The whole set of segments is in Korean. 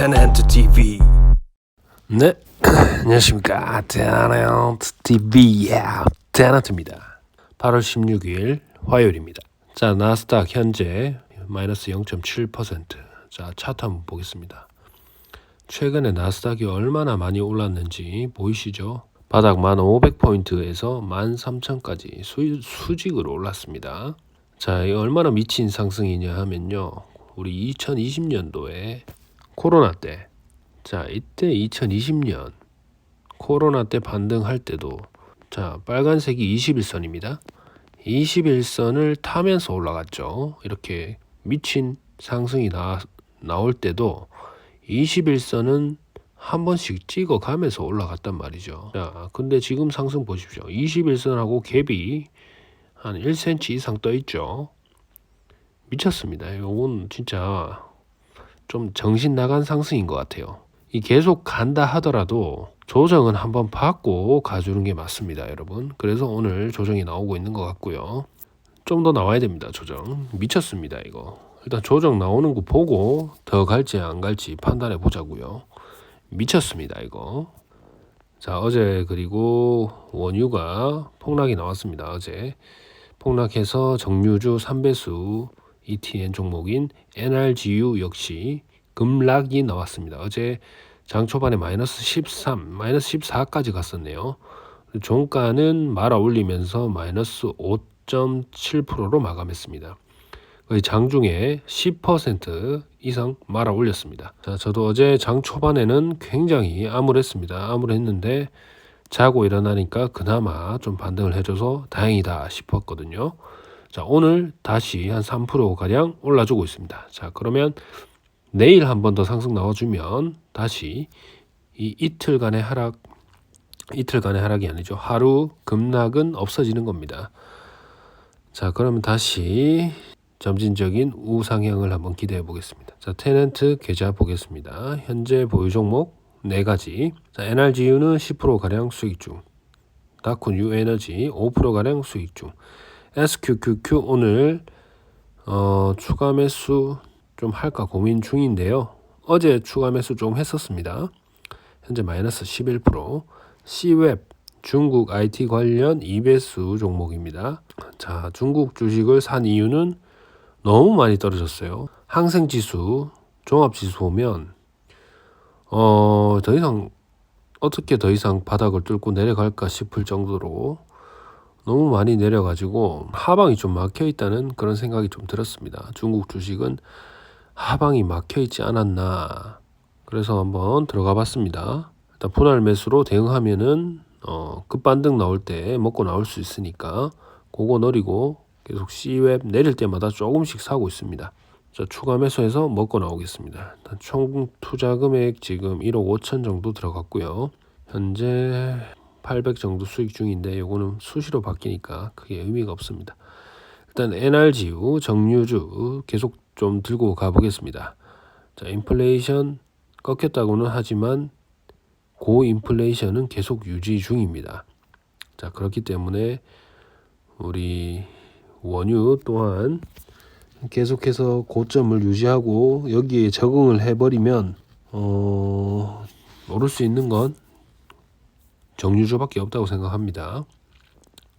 테넨트 TV 네 안녕하십니까. 테넨트 TV의 테넨트입니다. 8월 16일 화요일입니다. 자 나스닥 현재 마이너스 0.7%자 차트 한번 보겠습니다. 최근에 나스닥이 얼마나 많이 올랐는지 보이시죠? 바닥 1500포인트에서 13000까지 수, 수직으로 올랐습니다. 자, 이 얼마나 미친 상승이냐 하면요. 우리 2020년도에 코로나 때, 자, 이때 2020년 코로나 때 반등할 때도, 자, 빨간색이 21선입니다. 21선을 타면서 올라갔죠. 이렇게 미친 상승이 나, 나올 때도 21선은 한 번씩 찍어 가면서 올라갔단 말이죠. 자, 근데 지금 상승 보십시오. 21선하고 갭이 한 1cm 이상 떠 있죠. 미쳤습니다. 이건 진짜 좀 정신 나간 상승인 것 같아요. 이 계속 간다 하더라도 조정은 한번 받고 가주는 게 맞습니다, 여러분. 그래서 오늘 조정이 나오고 있는 것 같고요. 좀 더 나와야 됩니다, 조정. 미쳤습니다, 이거. 일단 조정 나오는 거 보고 더 갈지 안 갈지 판단해 보자고요. 미쳤습니다, 이거. 자, 어제 그리고 원유가 폭락이 나왔습니다, 어제. 폭락해서 정유주 3배수 ETN 종목인 NRGU 역시 급락이 나왔습니다. 어제 장 초반에 마이너스 13, 마이너스 14까지 갔었네요. 종가는 말아 올리면서 마이너스 5.7%로 마감했습니다. 거의 장중에 10% 이상 말아 올렸습니다. 자, 저도 어제 장 초반에는 굉장히 암울했습니다. 암울했는데 자고 일어나니까 그나마 좀 반등을 해줘서 다행이다 싶었거든요. 자, 오늘 다시 한 3%가량 올라주고 있습니다. 자, 그러면 내일 한 번 더 상승 나와주면 다시 이 이틀간의 하락, 이틀간의 하락이 아니죠. 하루 급락은 없어지는 겁니다. 자, 그러면 다시 점진적인 우상향을 한번 기대해 보겠습니다. 자, 테넨트 계좌 보겠습니다. 현재 보유 종목 네 가지. 자, NRGU는 10%가량 수익 중. 다쿤 유에너지 5%가량 수익 중. SQQQ 오늘 어, 추가 매수 좀 할까 고민 중인데요. 어제 추가 매수 좀 했었습니다. 현재 마이너스 11%. C웹 중국 IT 관련 2배수 종목입니다. 자, 중국 주식을 산 이유는 너무 많이 떨어졌어요. 항생 지수, 종합 지수 보면 어, 더 이상 어떻게 더 이상 바닥을 뚫고 내려갈까 싶을 정도로 너무 많이 내려가지고 하방이 좀 막혀 있다는 그런 생각이 좀 들었습니다. 중국 주식은 하방이 막혀 있지 않았나. 그래서 한번 들어가 봤습니다. 일단 분할 매수로 대응하면은 어, 급반등 나올 때 먹고 나올 수 있으니까 그거 노리고 계속 C웹 내릴 때마다 조금씩 사고 있습니다. 자, 추가 매수해서 먹고 나오겠습니다. 총 투자 금액 지금 1억 5천 정도 들어갔고요. 현재 800 정도 수익 중인데 요거는 수시로 바뀌니까 크게 의미가 없습니다. 일단 NRGU 정유주 계속 좀 들고 가보겠습니다. 자, 인플레이션 꺾였다고는 하지만 고인플레이션은 계속 유지 중입니다. 자, 그렇기 때문에 우리 원유 또한 계속해서 고점을 유지하고 여기에 적응을 해버리면 어, 오를 수 있는 건 정유주밖에 없다고 생각합니다.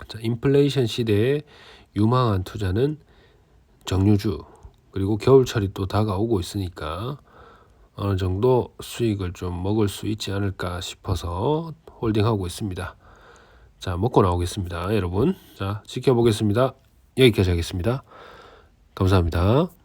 자, 인플레이션 시대에 유망한 투자는 정유주 그리고 겨울철이 또 다가오고 있으니까 어느 정도 수익을 좀 먹을 수 있지 않을까 싶어서 홀딩하고 있습니다. 자, 먹고 나오겠습니다. 여러분. 자, 지켜보겠습니다. 여기까지 하겠습니다. 감사합니다.